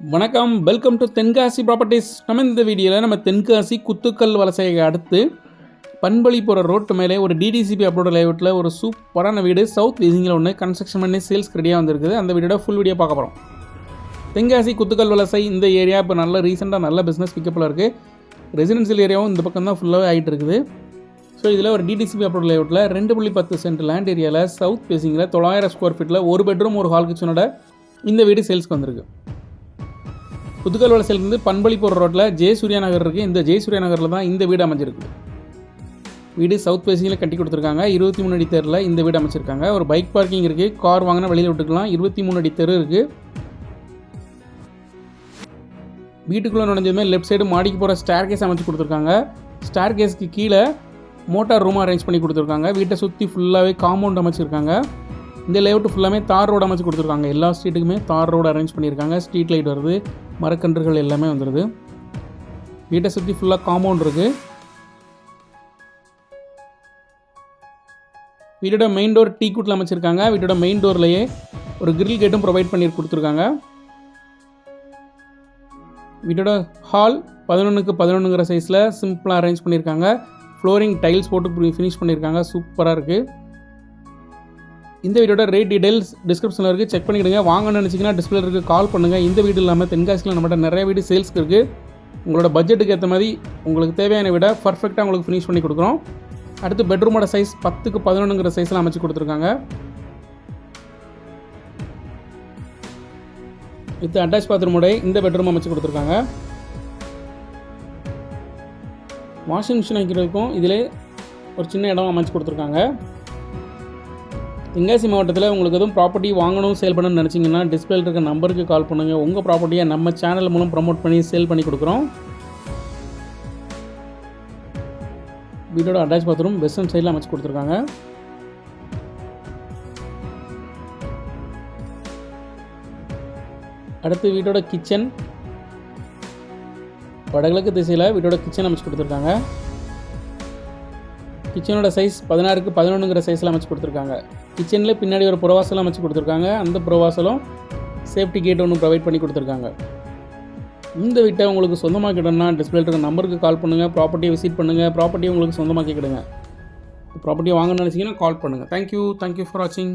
வணக்கம். Welcome to Tenkasi properties நம்ம இந்த வீடியோவில் நம்ம தென்காசி குத்துக்கல் வலசையை அடுத்து பண்பளி போகிற ரோட்டு மேலே ஒரு டிடிசிபி அப்ரோட லேஅவுட்டில் ஒரு சூப்பரான வீடு. சவுத் வீசிங்கில் ஒன்று கன்ஸ்ட்ரக்ஷன் பண்ணி சேல்ஸ் ரெடியாக வந்திருக்குது. அந்த வீடியோட ஃபுல் வீடியோ பார்க்க போகிறோம் தென்காசி குத்துக்கல் வலசை இந்த ஏரியா இப்போ நல்ல ரீசெண்டாக நல்ல பிஸ்னஸ் பிக்கப்பில் இருக்குது ரெசிடென்சியல் ஏரியாவும் இந்த பக்கம் தான் ஃபுல்லாகவே ஆகிட்டு இருக்குது. ஸோ இதில் ஒரு டிடிசிபி அப்ரோட் லேஅவுட்டில் ரெண்டு புள்ளி பத்து சென்ட் லேண்ட் ஏரியாவில் சவுத் பேசிங்கில் தொள்ளாயிரம் ஸ்கொயர் ஃபீட்டில் ஒரு பெட்ரூம் ஒரு ஹால் கிச்சனோட இந்த வீடு சேல்ஸ்க்கு வந்திருக்கு. புதுக்கல் வலசையிலேருந்து பண்பளி போகிற ரோட்டில் ஜெயசூர்யா நகர் இருக்குது இந்த ஜெயசூர்யா நகரில் தான் இந்த வீடு அமைஞ்சிருக்கு. வீடு சவுத் ஃபேசிங்கில் கட்டி கொடுத்துருக்காங்க. இருபத்தி மூணு அடி தெருவில் இந்த வீடு அமைச்சிருக்காங்க. ஒரு பைக் பார்க்கிங் இருக்குது கார் வாங்கினா வெளியில் விட்டுக்கலாம். இருபத்தி மூணு அடி தெரு இருக்குது வீட்டுக்குள்ளே நுழைஞ்சதுமே லெஃப்ட் சைடு மாடிக்கு போகிற ஸ்டேர் கேஸ் அமைச்சு கொடுத்துருக்காங்க. ஸ்டேர் கேஸ்க்கு கீழே மோட்டார் ரூம் அரேஞ்ச் பண்ணி கொடுத்துருக்காங்க. வீட்டை சுற்றி ஃபுல்லாகவே காம்பவுண்ட் அமைச்சிருக்காங்க. இந்த லேஅவுட் ஃபுல்லாமே தார் ரோடு அமைச்சு கொடுத்துருக்காங்க. எல்லா ஸ்ட்ரீட்டுக்குமே தார் ரோடு அரேஞ்ச் பண்ணியிருக்காங்க ஸ்ட்ரீட் லைட் வருது. மரக்கன்றுகள் எல்லாமே வந்துடுது வீட்டை சுற்றி ஃபுல்லாக காம்பவுண்ட் இருக்குது வீட்டோட மெயின் டோர் டீ கூட்டில் அமைச்சிருக்காங்க. வீட்டோட மெயின் டோர்லேயே ஒரு கிரில் கேட்டும் ப்ரொவைட் பண்ணி கொடுத்துருக்காங்க. வீட்டோட ஹால் பதினொன்றுக்கு பதினொன்றுங்கிற சைஸில் சிம்பிளாக அரேஞ்ச் பண்ணியிருக்காங்க ஃப்ளோரிங் டைல்ஸ் போட்டு ஃபினிஷ் பண்ணியிருக்காங்க சூப்பராக இருக்குது இந்த வீடியோட ரேட் டீடைல்ஸ் டிஸ்கிரிப்ஷனில் இருக்குது செக் பண்ணிக்கிடுங்க. வாங்கணும்னு நினச்சிங்கன்னா டிஸ்பிளே இருக்குது கால் பண்ணுங்கள் இந்த வீடு இல்லாமல் தென்காசியில் நம்மகிட்ட நிறைய வீடு சேல்ஸ்க்கு இருக்குது உங்களோட பட்ஜெட்டுக்கு ஏற்ற மாதிரி உங்களுக்கு தேவையான விட பர்ஃபெக்டாக உங்களுக்கு ஃபினிஷ் பண்ணி கொடுக்குறோம். அடுத்து பெட்ரூமோட சைஸ் பத்துக்கு பதினொன்றுங்கிற சைஸில் அமைச்சு கொடுத்துருக்காங்க. வித் அட்டாச் பாத்ரூமோட இந்த பெட்ரூம் அமைச்சு கொடுத்துருக்காங்க. வாஷிங் மிஷின் வைக்கிறதுக்கும் இதிலே ஒரு சின்ன இடம் அமைச்சு கொடுத்துருக்காங்க. தென்காசி மாவட்டத்தில் உங்களுக்கு எதுவும் ப்ராப்பர்ட்டி வாங்கணும் சேல் பண்ணணும்னு நினச்சிங்கன்னா டிஸ்பிளேல இருக்க நம்பருக்கு கால் பண்ணுங்கள் உங்கள் ப்ராப்பர்ட்டியை நம்ம சேனல் மூலம் ப்ரமோட் பண்ணி சேல் பண்ணி கொடுக்குறோம். வீடோட அட்டாச் பாத்ரூம் வெஸ்டர்ன் சைடில் அமைச்சு கொடுத்துருக்காங்க. அடுத்து வீட்டோட கிச்சன் வடகிழக்கு திசையில் வீட்டோட கிச்சன் அமைச்சு கொடுத்துருக்காங்க. கிச்சனோட சைஸ் பதினாறுக்கு பதினொன்றுங்கிற சைஸில் அமைச்சு கொடுத்துருக்காங்க. கிச்சனில் பின்னாடி ஒரு புறவாசலும் அமைச்சு கொடுத்துருக்காங்க. அந்த புறவாசலும் சேஃப்டி கேட் ஒன்று ப்ரொவைட் பண்ணி கொடுத்துருக்காங்க. இந்த வீட்டை உங்களுக்கு சொந்தமாக கிடணும்னா டிஸ்பிளே இருக்கிற நம்பருக்கு கால் பண்ணுங்கள் ப்ராப்பர்ட்டியை விசிட் பண்ணுங்கள் ப்ராப்பர்ட்டியை உங்களுக்கு சொந்தமாக்கிக்கிடுங்க. ப்ராப்பர்ட்டியை வாங்கணும்னு நினச்சிங்கன்னா கால் பண்ணுங்கள் தேங்க்யூ தேங்க்யூ ஃபார் வாட்சிங்